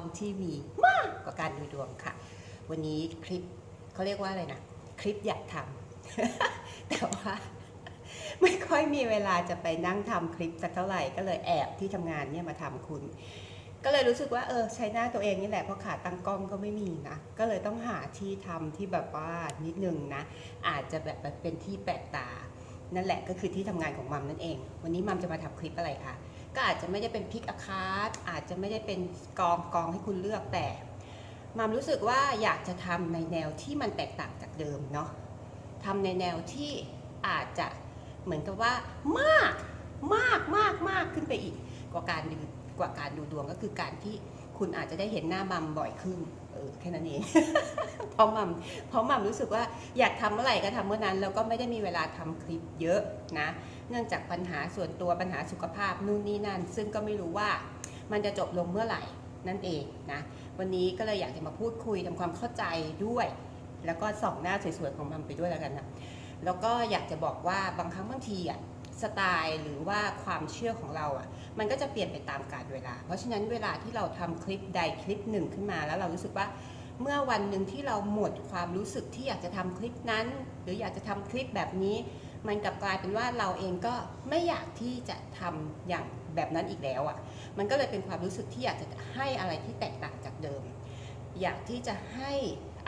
องที่มีมากกว่าการดูดวงค่ะ วันนี้คลิปเขาเรียกว่าอะไรนะ คลิปอยากทำแต่ว่าไม่ค่อยมีเวลาจะไปนั่งทำคลิปสักเท่าไหร่ก็เลยแอบที่ทำงานเนี่ยมาทำคุณ ก็เลยรู้สึกว่าเออใช้หน้าตัวเองนี่แหละเพราะขาตั้งกล้องก็ไม่มีนะ ก็เลยต้องหาที่ทำที่แบบว่านิดนึงนะ อาจจะแบบเป็นที่แปลกตา นั่นแหละก็คือที่ทำงานของมัมนั่นเอง วันนี้มัมจะมาทำคลิปอะไรคะ ก็อาจจะไม่ได้เป็นพิกอาคาร์ดอาจจะไม่ได้เป็นกองกองให้คุณเลือกแต่มัมรู้สึกว่าอยากจะทำในแนวที่มันแตกต่างจากเดิมเนาะทำในแนวที่อาจจะเหมือนกับว่ามากมากมากมากขึ้นไปอีกกว่าการดูกว่าการดูดวงก็คือการที่คุณอาจจะได้เห็นหน้ามัมบ่อยขึ้น เออแค่นั้นเอง เพราะมัมเพราะมัมรู้สึกว่าอยากทำเมื่อไหร่ก็ทำเมื่อนั้น แล้วก็ไม่ได้มีเวลาทำคลิปเยอะนะ เนื่องจากปัญหาส่วนตัวปัญหาสุขภาพนู่นนี่นั่น ซึ่งก็ไม่รู้ว่ามันจะจบลงเมื่อไหร่นั่นเองนะ วันนี้ก็เลยอยากจะมาพูดคุยทำความเข้าใจด้วย แล้วก็ส่องหน้าสวยๆของมัมไปด้วยแล้วกันนะแล้วก็อยากจะบอกว่าบางครั้งบางทีอะ สไตล์หรือว่าความเชื่อของเราอะ มันก็จะเปลี่ยนไปตามกาลเวลา เพราะฉะนั้นเวลาที่เราทำคลิปใดคลิปหนึ่งขึ้นมา แล้วเรารู้สึกว่าเมื่อวันหนึ่งที่เราหมดความรู้สึกที่อยากจะทำคลิปนั้น หรืออยากจะทำคลิปแบบนี้ มันกลับกลายเป็นว่าเราเองก็ไม่อยากที่จะทำอย่างแบบนั้นอีกแล้วอะ่ะ มันก็เลยเป็นความรู้สึกที่อยากจะให้อะไรที่แตกต่างจากเดิม อยากที่จะให้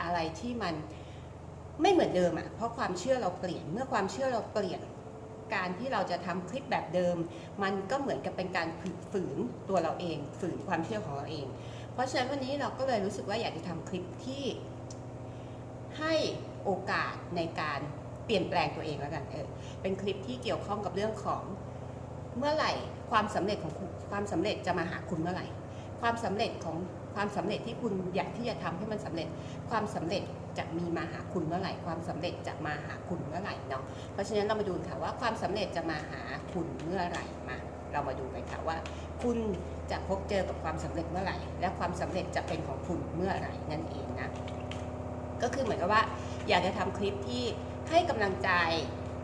อะไรที่มันไม่เหมือนเดิมอะ่ะ เพราะความเชื่อเราเปลี่ยน เมื่อความเชื่อเราเปลี่ยน การที่เราจะทำคลิปแบบเดิม มันก็เหมือนกับเป็นการฝืนตัวเราเอง ฝืนความเชื่อของเราเอง เพราะฉะนั้นวันนี้เราก็เลยรู้สึกว่าอยากจะทำคลิปที่ให้โอกาสในการเปลี่ยนแปลงตัวเองแล้วกันเออเป็นคลิปที่เกี่ยวข้องกับเรื่องของเมื่อไหร่ความสำเร็จของคุณความสำเร็จจะมาหาคุณเมื่อไหร่ ความสำเร็จของความสำเร็จที่คุณอยากที่จะทำให้มันสำเร็จความสำเร็จ จะมีมาหาคุณเมื่อไหร่ความสำเร็จจะมาหาคุณเมื่อไหร่เนาะเพราะฉะนั้นเรามาดูค่ะว่าความสำเร็จจะมาหาคุณเมื่อไหร่มาเรามาดูกันค่ะว่า คุณจะพบเจอกับความสำเร็จเมื่อไหร่ และความสำเร็จจะเป็นของคุณเมื่อไหร่นั่นเองนะก็คือเหมือนกับว่า อยากจะทำคลิปที่ให้กำลังใจ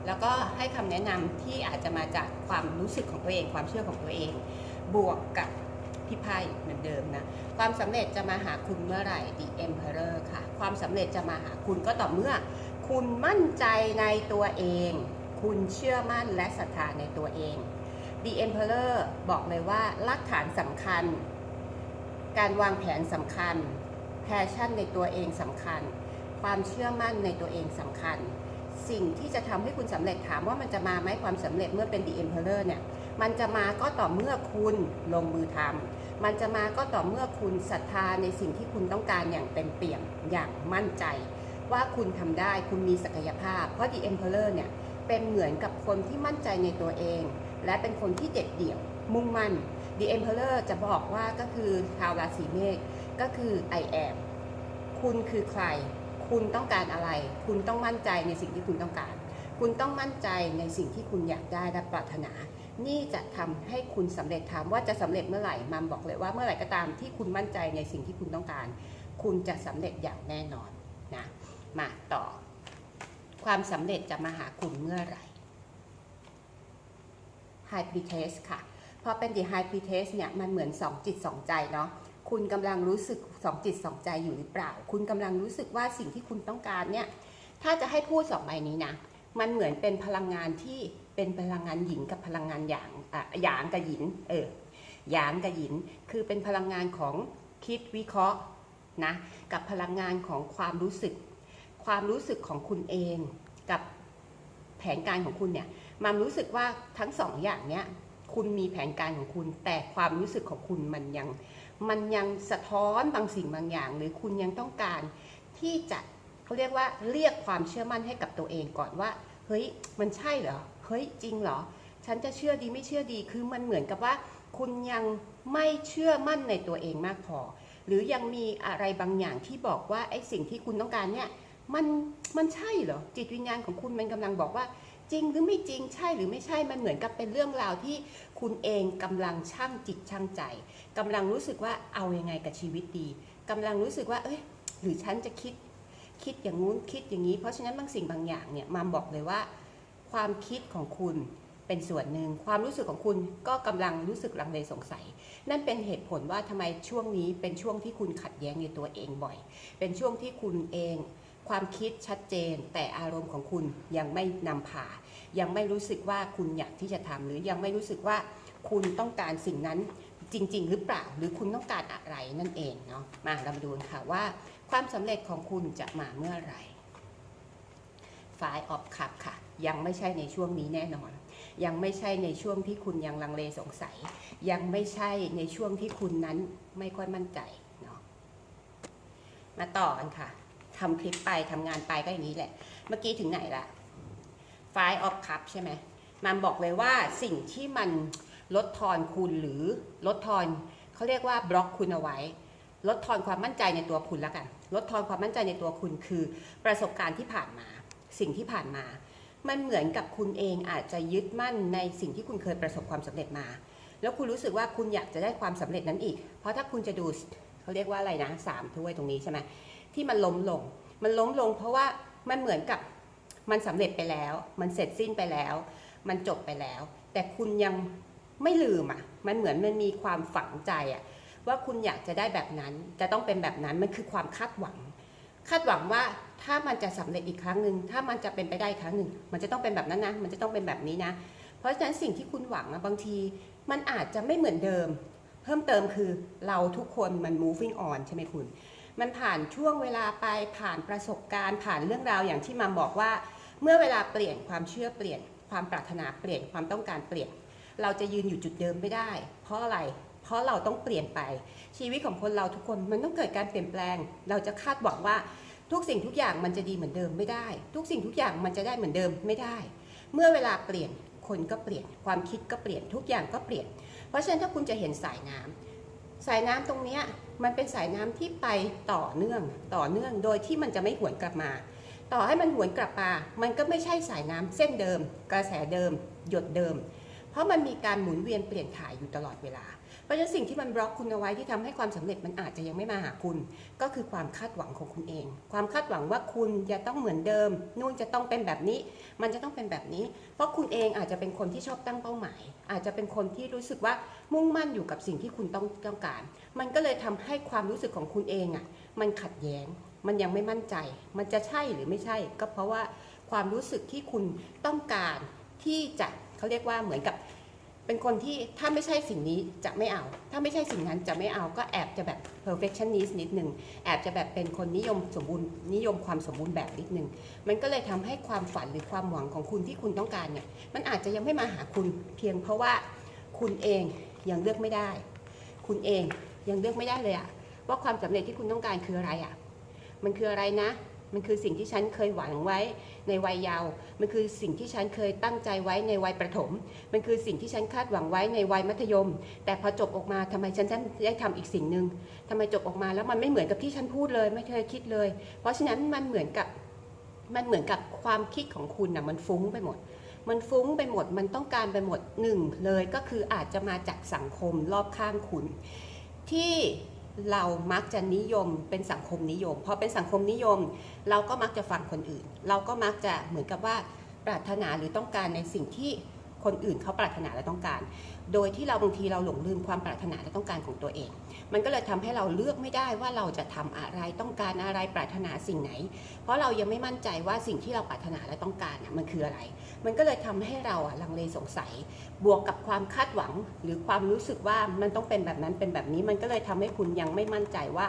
แล้วก็ให้คำแนะนำที่อาจจะมาจากความรู้สึกของตัวเอง ความเชื่อของตัวเอง บวกกับ พี่ไพ่เหมือนเดิมนะความสำเร็จจะมาหาคุณเมื่อไหร่ The Emperor ค่ะ ความสำเร็จจะมาหาคุณก็ต่อเมื่อ คุณมั่นใจในตัวเอง คุณเชื่อมั่นและศรัทธาในตัวเอง The Emperor บอกเลยว่ารากฐานสำคัญ การวางแผนสำคัญแพชชั่นในตัวเองสำคัญ ความเชื่อมั่นในตัวเองสำคัญ สิ่งที่จะทำให้คุณสำเร็จถามว่ามันจะมาไหมความสำเร็จเมื่อเป็น The Emperor เนี่ย มันจะมาก็ต่อเมื่อคุณลงมือทำมันจะมาก็ต่อเมื่อคุณศรัทธาในสิ่งที่คุณต้องการอย่างเต็มเปี่ยมอย่างมั่นใจ ว่าคุณทำได้คุณมีศักยภาพ เพราะ The Emperor เนี่ยเป็นเหมือนกับคนที่มั่นใจในตัวเอง และเป็นคนที่เด็ดเดี่ยว มุ่งมั่น The Emperor จะบอกว่าก็คือชาวราศีเมษก็คือ I am คุณคือใคร คุณต้องการอะไร คุณต้องมั่นใจในสิ่งที่คุณต้องการ คุณต้องมั่นใจในสิ่งที่คุณอยากได้และปรารถนา นี่จะทำให้คุณสำเร็จถามว่าจะสำเร็จเมื่อไหร่มัมบอกเลยว่าเมื่อไหร่ก็ตามที่คุณมั่นใจในสิ่งที่คุณต้องการ คุณจะสำเร็จอย่างแน่นอนนะมาต่อ ความสำเร็จจะมาหาคุณเมื่อไหร่ High p r e t e s t ค่ะพอเป็น The High p r e t e s t เนี่ยมันเหมือนสองจิตสองใจเนาะคุณกำลังรู้สึกสองจิตสองใจอยู่หรือเปล่า คุณกำลังรู้สึกว่าสิ่งที่คุณต้องการเนี่ยถ้าจะให้พูดสองใบนี้นะมันเหมือนเป็นพลังงานที่ เป็นพลังงานหญิงกับพลังงานหยางอะหยางกับหยินเออหยางกับหยินคือเป็นพลังงานของคิดวิเคราะห์นะกับพลังงานของความรู้สึก ความรู้สึกของคุณเอง กับแผนการของคุณเนี่ยมัมรู้สึกว่าทั้งสองอย่างเนี้ยคุณมีแผนการของคุณ แต่ความรู้สึกของคุณมันยัง มันยังสะท้อนบางสิ่งบางอย่าง หรือคุณยังต้องการที่จะเขาเรียกว่าเรียกความเชื่อมั่นให้กับตัวเองก่อนว่า เฮ้ยมันใช่เหรอ เฮ้ยจริงเหรอ ฉันจะเชื่อดีไม่เชื่อดี คือมันเหมือนกับว่า คุณยังไม่เชื่อมั่นในตัวเองมากพอ หรือยังมีอะไรบางอย่างที่บอกว่าไอ้สิ่งที่คุณต้องการเนี่ยมันมันใช่เหรอจิตวิญญาณของคุณมันกำลังบอกว่าจริงหรือไม่จริงใช่หรือไม่ใช่มันเหมือนกับเป็นเรื่องราวที่คุณเองกำลังช่างจิตช่างใจกำลังรู้สึกว่าเอายังไงกับชีวิตดีกำลังรู้สึกว่าเอ้ยหรือฉันจะคิดคิดอย่างงู้นคิดอย่างนี้ เพราะฉะนั้นบางสิ่งบางอย่างเนี่ยมามบอกเลยว่า ความคิดของคุณเป็นส่วนหนึ่งความรู้สึกของคุณก็กำลังรู้สึกลังเลสงสัย นั่นเป็นเหตุผลว่าทำไมช่วงนี้เป็นช่วงที่คุณขัดแย้งในตัวเองบ่อย เป็นช่วงที่คุณเอง ความคิดชัดเจน แต่อารมณ์ของคุณยังไม่นำพายังไม่รู้สึกว่าคุณอยากที่จะทำหรือยังไม่รู้สึกว่าคุณต้องการสิ่งนั้นจริง ๆ หรือเปล่า หรือคุณต้องการอะไรนั่นเองเนาะมาเรามาดูกันค่ะว่า ความสำเร็จของคุณจะมาเมื่อไหร่ไฟออฟคัพค่ะ ยังไม่ใช่ในช่วงนี้แน่นอน ยังไม่ใช่ในช่วงที่คุณยังลังเลสงสัย ยังไม่ใช่ในช่วงที่คุณนั้นไม่ค่อยมั่นใจเนาะมาต่อกันค่ะทำคลิปไปทำงานไปก็อย่างนี้แหละ เมื่อกี้ถึงไหนละไฟออฟคัพใช่ไหมมันบอกเลยว่าสิ่งที่มันลดทอนคุณหรือลดทอนเขาเรียกว่าบล็อกคุณเอาไว้ ลดทอนความมั่นใจในตัวคุณแล้วกัน ลดทอนความมั่นใจในตัวคุณคือประสบการณ์ที่ผ่านมา สิ่งที่ผ่านมา มันเหมือนกับคุณเองอาจจะยึดมั่นในสิ่งที่คุณเคยประสบความสำเร็จมา แล้วคุณรู้สึกว่าคุณอยากจะได้ความสำเร็จนั้นอีก เพราะถ้าคุณจะดูเขาเรียกว่าอะไรนะสามถ้วยตรงนี้ใช่ไหมที่มันล้มลง มันล้มลง เพราะว่ามันเหมือนกับมันสำเร็จไปแล้ว มันเสร็จสิ้นไปแล้ว มันจบไปแล้ว แต่คุณยังไม่ลืมอะ มันเหมือนมันมีความฝังใจอะว่าคุณอยากจะได้แบบนั้น จะต้องเป็นแบบนั้น มันคือความคาดหวัง คาดหวังว่า ถ้ามันจะสำเร็จอีกครั้งหนึ่งถ้ามันจะเป็นไปได้ครั้งหนึ่งมันจะต้องเป็นแบบนั้นนะมันจะต้องเป็นแบบนี้นะ เพราะฉะนั้นสิ่งที่คุณหวังอะบางทีมันอาจจะไม่เหมือนเดิม เพิ่มเติมคือเราทุกคนมัน moving on ใช่ไหมคุณ มันผ่านช่วงเวลาไปผ่านประสบการณ์ ผ่านเรื่องราวอย่างที่มาบอกว่า เมื่อเวลาเปลี่ยนความเชื่อเปลี่ยน ความปรารถนาเปลี่ยนความต้องการเปลี่ยน เราจะยืนอยู่จุดเดิมไม่ได้ เพราะอะไรเพราะเราต้องเปลี่ยนไป ชีวิตของคนเราทุกคนมันต้องเกิดการเปลี่ยนแปลง เราจะคาดหวังว่า ทุกสิ่งทุกอย่างมันจะดีเหมือนเดิมไม่ได้ ทุกสิ่งทุกอย่างมันจะได้เหมือนเดิมไม่ได้ เมื่อเวลาเปลี่ยนคนก็เปลี่ยน ความคิดก็เปลี่ยนทุกอย่างก็เปลี่ยน เพราะฉะนั้นถ้าคุณจะเห็นสายน้ำสายน้ำตรงนี้มันเป็นสายน้ำที่ไปต่อเนื่องต่อเนื่องโดยที่มันจะไม่หวนกลับมา ต่อให้มันหวนกลับมา มันก็ไม่ใช่สายน้ำเส้นเดิม กระแสเดิม หยดเดิม เพราะมันมีการหมุนเวียนเปลี่ยนถ่ายอยู่ตลอดเวลา ราะฉะนั้นสิ่งที่มันบล็อกคุณเอาไว้ที่ทำให้ความสำเร็จมันอาจจะยังไม่มาหาคุณ ก็คือความคาดหวังของคุณเอง ความคาดหวังว่าคุณจะต้องเหมือนเดิม นู่นจะต้องเป็นแบบนี้ มันจะต้องเป็นแบบนี้ เพราะคุณเองอาจจะเป็นคนที่ชอบตั้งเป้าหมาย อาจจะเป็นคนที่รู้สึกว่ามุ่งมั่นอยู่กับสิ่งที่คุณต้องต้องการ มันก็เลยทำให้ความรู้สึกของคุณเองอะมันขัดแย้ง มันยังไม่มั่นใจ มันจะใช่หรือไม่ใช่ ก็เพราะว่าความรู้สึกที่คุณต้องการที่จะเขาเรียกว่าเหมือนกับ เป็นคนที่ถ้าไม่ใช่สิ่งนี้จะไม่เอา ถ้าไม่ใช่สิ่งนั้นจะไม่เอาก็แอบจะแบบ perfectionist นิดนึงแอบจะแบบเป็นคนนิยมสมบูรณ์นิยมความสมบูรณ์แบบนิดนึงมันก็เลยทำให้ความฝันหรือความหวังของคุณที่คุณต้องการเนี่ยมันอาจจะยังไม่มาหาคุณเพียงเพราะว่าคุณเองยังเลือกไม่ได้ คุณเองยังเลือกไม่ได้เลยอะว่าความสำเร็จที่คุณต้องการคืออะไรอะมันคืออะไรนะ มันคือสิ่งที่ฉันเคยหวังไว้ในวัยเยาว์ มันคือสิ่งที่ฉันเคยตั้งใจไว้ในวัยประถม มันคือสิ่งที่ฉันคาดหวังไว้ในวัยมัธยม แต่พอจบออกมาทำไมฉันได้ทำอีกสิ่งหนึ่งทำไมจบออกมาแล้วมันไม่เหมือนกับที่ฉันพูดเลย ไม่เคยคิดเลย เพราะฉะนั้นมันเหมือนกับมันเหมือนกับความคิดของคุณนะมันฟุ้งไปหมด มันฟุ้งไปหมด มันต้องการไปหมดหนึ่งเลยก็คืออาจจะมาจากสังคมรอบข้างคุณ ที่ เรามักจะนิยมเป็นสังคมนิยม พอเป็นสังคมนิยม เราก็มักจะฟังคนอื่น เราก็มักจะเหมือนกับว่าปรารถนาหรือต้องการในสิ่งที่ คนอื่นเขาปรารถนาและต้องการ โดยที่เราบางทีเราหลงลืมความปรารถนาและต้องการของตัวเอง มันก็เลยทำให้เราเลือกไม่ได้ว่าเราจะทำอะไรต้องการอะไรปรารถนาสิ่งไหน เพราะเรายังไม่มั่นใจว่าสิ่งที่เราปรารถนาและต้องการน่ะมันคืออะไร มันก็เลยทำให้เราอะลังเลสงสัย บวกกับความคาดหวัง หรือความรู้สึกว่ามันต้องเป็นแบบนั้นเป็นแบบนี้ มันก็เลยทำให้คุณยังไม่มั่นใจว่า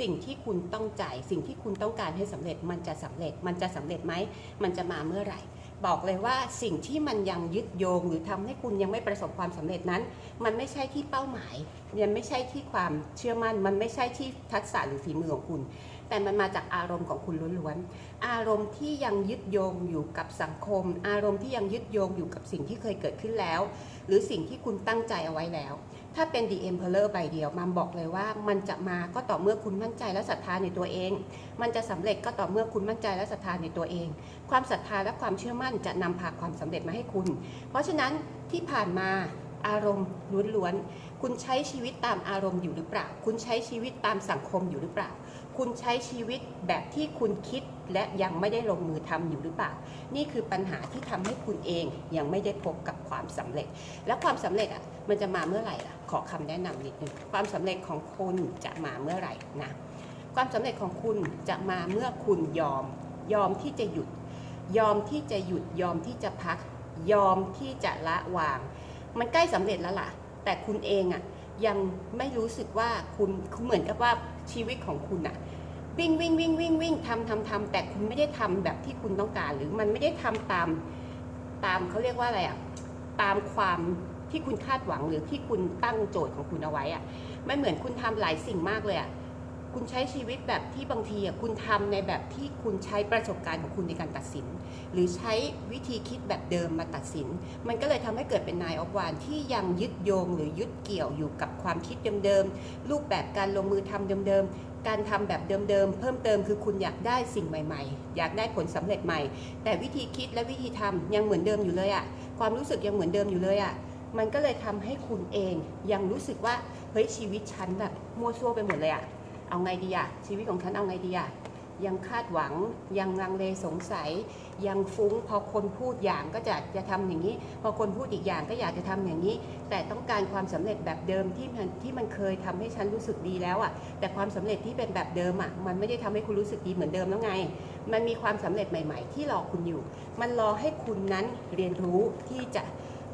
สิ่งที่คุณต้องจ่ายสิ่งที่คุณต้องการให้สำเร็จมันจะสำเร็จ มันจะสำเร็จไหมมันจะมาเมื่อไหร่ บอกเลยว่าสิ่งที่มันยังยึดโยง หรือทำให้คุณยังไม่ประสบความสำเร็จนั้น มันไม่ใช่ที่เป้าหมายมันไม่ใช่ที่ความเชื่อมั่น มันไม่ใช่ที่ทักษะหรือฝีมือของคุณ แต่มันมาจากอารมณ์ของคุณล้วนๆอารมณ์ที่ยังยึดโยงอยู่กับสังคม อารมณ์ที่ยังยึดโยงอยู่กับสิ่งที่เคยเกิดขึ้นแล้ว หรือสิ่งที่คุณตั้งใจเอาไว้แล้ว ถ้าเป็น The Emperor ใบเดียวมันบอกเลยว่า มันจะมาก็ต่อเมื่อคุณมั่นใจและศรัทธาในตัวเอง มันจะสำเร็จก็ต่อเมื่อคุณมั่นใจและศรัทธาในตัวเอง ความศรัทธาและความเชื่อมั่นจะนำพาความสำเร็จมาให้คุณ เพราะฉะนั้นที่ผ่านมาอารมณ์ล้วนๆ คุณใช้ชีวิตตามอารมณ์อยู่หรือเปล่า คุณใช้ชีวิตตามสังคมอยู่หรือเปล่า คุณใช้ชีวิตแบบที่คุณคิด และยังไม่ได้ลงมือทำอยู่หรือเปล่า นี่คือปัญหาที่ทำให้คุณเองยังไม่ได้พบกับความสำเร็จ แล้วความสำเร็จอะมันจะมาเมื่อไหร่ล่ะ ขอคำแนะนำนิดนึงความสำเร็จของคุณจะมาเมื่อไหร่นะความสำเร็จของคุณจะมาเมื่อคุณยอม ยอมที่จะหยุด ยอมที่จะหยุดยอมที่จะพัก ยอมที่จะละวาง มันใกล้สำเร็จแล้วล่ะ แต่คุณเองอะยังไม่รู้สึกว่าคุณเหมือนกับว่าชีวิตของคุณอะ วิ่งวิ่งวิ่งวิ่งวิ่งทำทำทำแต่คุณไม่ได้ทำแบบที่คุณต้องการ หรือมันไม่ได้ทำตามตามเขาเรียกว่าอะไรอะตามความที่คุณคาดหวังหรือที่คุณตั้งโจทย์ของคุณเอาไว้อะมันเหมือนคุณทำหลายสิ่งมากเลยอะ คุณใช้ชีวิตแบบที่บางทีอะคุณทำในแบบที่คุณใช้ประสบการณ์ของคุณในการตัดสิน หรือใช้วิธีคิดแบบเดิมมาตัดสิน มันก็เลยทำให้เกิดเป็นนายออฟวานที่ยังยึดโยงหรือยึดเกี่ยวอยู่กับความคิดเดิมๆรูปแบบการลงมือทำเดิมๆการทำแบบเดิมๆเพิ่มเติมคือคุณอยากได้สิ่งใหม่ ๆ อยากได้ผลสำเร็จใหม่ แต่วิธีคิดและวิธีทำยังเหมือนเดิมอยู่เลยอะความรู้สึกยังเหมือนเดิมอยู่เลยอะมันก็เลยทำให้คุณเองยังรู้สึกว่าเฮ้ยชีวิตฉันแบบมั่วซั่วไปหมดเลยอะ เอาไงดีอะชีวิตของฉันเอาไงดีอะยังคาดหวังยังลังเลสงสัย ยังฟุ้งพอคนพูดอย่างก็จะจะทำอย่างนี้ พอคนพูดอีกอย่างก็อยากจะทำอย่างนี้ แต่ต้องการความสำเร็จแบบเดิมที่มันที่มันเคยทำให้ฉันรู้สึกดีแล้วอะแต่ความสำเร็จที่เป็นแบบเดิมอะมันไม่ได้ทำให้คุณรู้สึกดีเหมือนเดิมแล้วไง มันมีความสำเร็จใหม่ ๆ ที่รอคุณอยู่ มันรอให้คุณนั้นเรียนรู้ที่จะ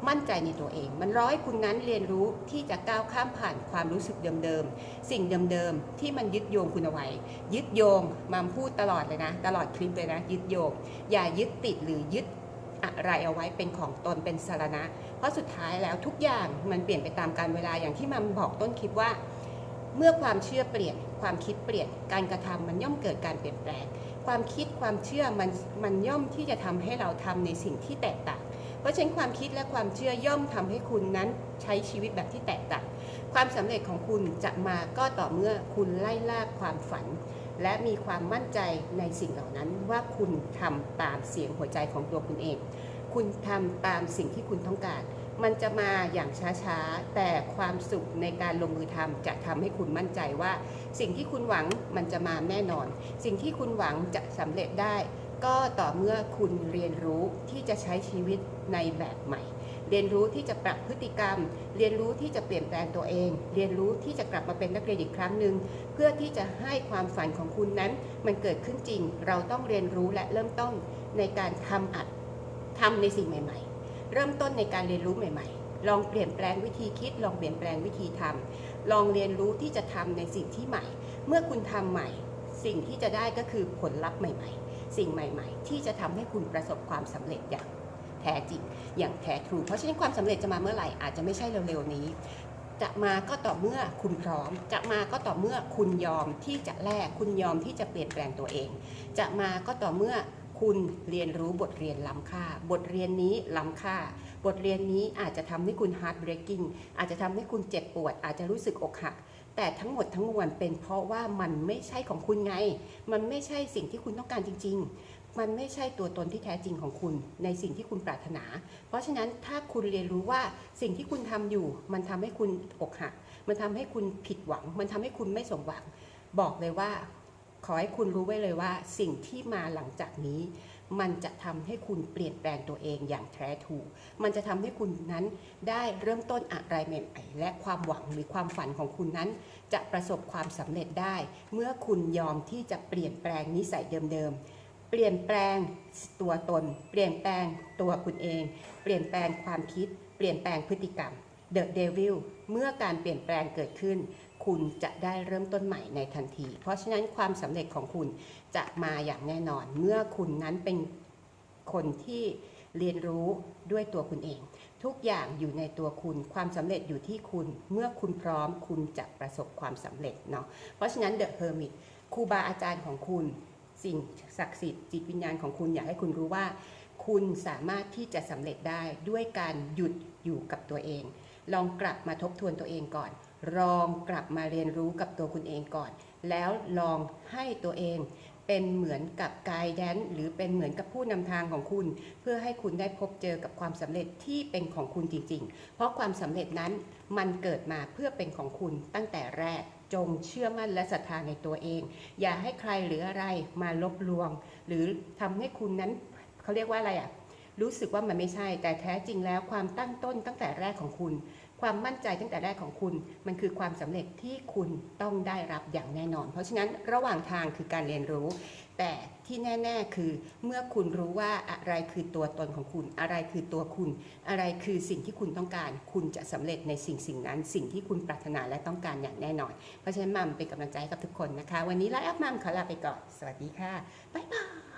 มั่นใจในตัวเอง มันร้อให้คุณนั้นเรียนรู้ที่จะก้าวข้ามผ่านความรู้สึกเดิมๆ สิ่งเดิมๆ ที่มันยึดโยงคุณเอาไว้ ยึดโยงมามพูดตลอดเลยนะ ตลอดคลิปเลยนะ ยึดโยง อย่ายึดติดหรือยึดอะไรเอาไว้เป็นของตนเป็นสารณะ เพราะสุดท้ายแล้วทุกอย่างมันเปลี่ยนไปตามกาลเวลาอย่างที่มัมบอกต้นคลิปว่า เมื่อความเชื่อเปลี่ยน ความคิดเปลี่ยน การกระทำมันย่อมเกิดการเปลี่ยนแปลง ความคิดความเชื่อมันมันย่อมที่จะทำให้เราทำในสิ่งที่แตกต่าง ราะฉะนั้นความคิดและความเชื่อย่อมทำให้คุณนั้นใช้ชีวิตแบบที่แตกต่างความสำเร็จของคุณจะมาก็ต่อเมื่อคุณไล่ล่าความฝัน และมีความมั่นใจในสิ่งเหล่านั้นว่าคุณทำตามเสียงหัวใจของตัวคุณเอง คุณทำตามสิ่งที่คุณต้องการ มันจะมาอย่างช้าๆ แต่ความสุขในการลงมือทำจะทำให้คุณมั่นใจว่า สิ่งที่คุณหวังมันจะมาแน่นอน สิ่งที่คุณหวังจะสำเร็จได้ ก็ต่อเมื่อคุณเรียนรู้ที่จะใช้ชีวิตในแบบใหม่ เรียนรู้ที่จะปรับพฤติกรรม เรียนรู้ที่จะเปลี่ยนแปลงตัวเอง เรียนรู้ที่จะกลับมาเป็นนักเรียนอีกครั้งหนึ่งเพื่อที่จะให้ความฝันของคุณนั้น มันเกิดขึ้นจริง เราต้องเรียนรู้และเริ่มต้นในการทำอัดทำในสิ่งใหม่ ๆ เริ่มต้นในการเรียนรู้ใหม่ ๆลองเปลี่ยนแปลงวิธีคิด ลองเปลี่ยนแปลงวิธีทำลองเรียนรู้ที่จะทำในสิ่งที่ใหม่ เมื่อคุณทำใหม่ สิ่งที่จะได้ก็คือผลลัพธ์ใหม่ ๆ สิ่งใหม่ ๆ ที่จะทำให้คุณประสบความสำเร็จอย่างแท้จริงอย่างแท้ทรูเพราะฉะนั้นความสำเร็จจะมาเมื่อไหร่อาจจะไม่ใช่เร็วๆนี้ จะมาก็ต่อเมื่อคุณพร้อม จะมาก็ต่อเมื่อคุณยอมที่จะแลกคุณยอมที่จะเปลี่ยนแปลงตัวเอง จะมาก็ต่อเมื่อคุณเรียนรู้บทเรียนล้ำค่า บทเรียนนี้ล้ำค่า บทเรียนนี้อาจจะทำให้คุณ hard breaking อาจจะทำให้คุณเจ็บปวด อาจจะรู้สึกอกหัก แต่ทั้งหมดทั้งมวลเป็นเพราะว่ามันไม่ใช่ของคุณไง มันไม่ใช่สิ่งที่คุณต้องการจริง ๆ มันไม่ใช่ตัวตนที่แท้จริงของคุณในสิ่งที่คุณปรารถนา เพราะฉะนั้นถ้าคุณเรียนรู้ว่าสิ่งที่คุณทำอยู่ มันทำให้คุณอกหัก มันทำให้คุณผิดหวัง มันทำให้คุณไม่สมหวัง บอกเลยว่า ขอให้คุณรู้ไว้เลยว่า สิ่งที่มาหลังจากนี้ มันจะทำให้คุณเปลี่ยนแปลงตัวเองอย่างแท้ถูก มันจะทำให้คุณนั้นได้เริ่มต้นอะไรใหม่ๆและความหวังหรือความฝันของคุณนั้น จะประสบความสำเร็จได้ เมื่อคุณยอมที่จะเปลี่ยนแปลงนิสัยเดิมๆ เปลี่ยนแปลงตัวตน เปลี่ยนแปลงตัวคุณเอง เปลี่ยนแปลงความคิด เปลี่ยนแปลงพฤติกรรม The Devil เมื่อการเปลี่ยนแปลงเกิดขึ้น คุณจะได้เริ่มต้นใหม่ในทันที เพราะฉะนั้นความสำเร็จของคุณจะมาอย่างแน่นอน เมื่อคุณนั้นเป็นคนที่เรียนรู้ด้วยตัวคุณเอง ทุกอย่างอยู่ในตัวคุณ ความสำเร็จอยู่ที่คุณ เมื่อคุณพร้อมคุณจะประสบความสำเร็จเนาะ เพราะฉะนั้น The Hermit ครูบาอาจารย์ของคุณ สิ่งศักดิ์สิทธิ์จิตวิญญาณของคุณอยากให้คุณรู้ว่า คุณสามารถที่จะสำเร็จได้ด้วยการหยุดอยู่กับตัวเอง ลองกลับมาทบทวนตัวเองก่อน ลองกลับมาเรียนรู้กับตัวคุณเองก่อน แล้วลองให้ตัวเองเป็นเหมือนกับไกายแดนหรือเป็นเหมือนกับผู้นำทางของคุณ เพื่อให้คุณได้พบเจอกับความสำเร็จที่เป็นของคุณจริง ๆ เพราะความสำเร็จนั้นมันเกิดมาเพื่อเป็นของคุณตั้งแต่แรกจงเชื่อมั่นและศรัทธาในตัวเอง อย่าให้ใครหรืออะไรมาลบลวง หรือทำให้คุณนั้นเขาเรียกว่าอะไรอะ รู้สึกว่ามันไม่ใช่ แต่แท้จริงแล้วความตั้งต้นตั้งแต่แรกของคุณ ความมั่นใจตั้งแต่แรกของคุณ มันคือความสำเร็จที่คุณต้องได้รับอย่างแน่นอน เพราะฉะนั้นระหว่างทางคือการเรียนรู้ แต่ที่แน่ ๆ คือเมื่อคุณรู้ว่าอะไรคือตัวตนของคุณ อะไรคือตัวคุณ อะไรคือสิ่งที่คุณต้องการ คุณจะสำเร็จในสิ่งสิ่งนั้น สิ่งที่คุณปรารถนาและต้องการอย่างแน่นอน เพราะฉะนั้นมัมเป็นกำลังใจให้กับทุกคนนะคะ วันนี้ไลฟ์อัพมัมขอลาไปก่อน สวัสดีค่ะบ๊ายบาย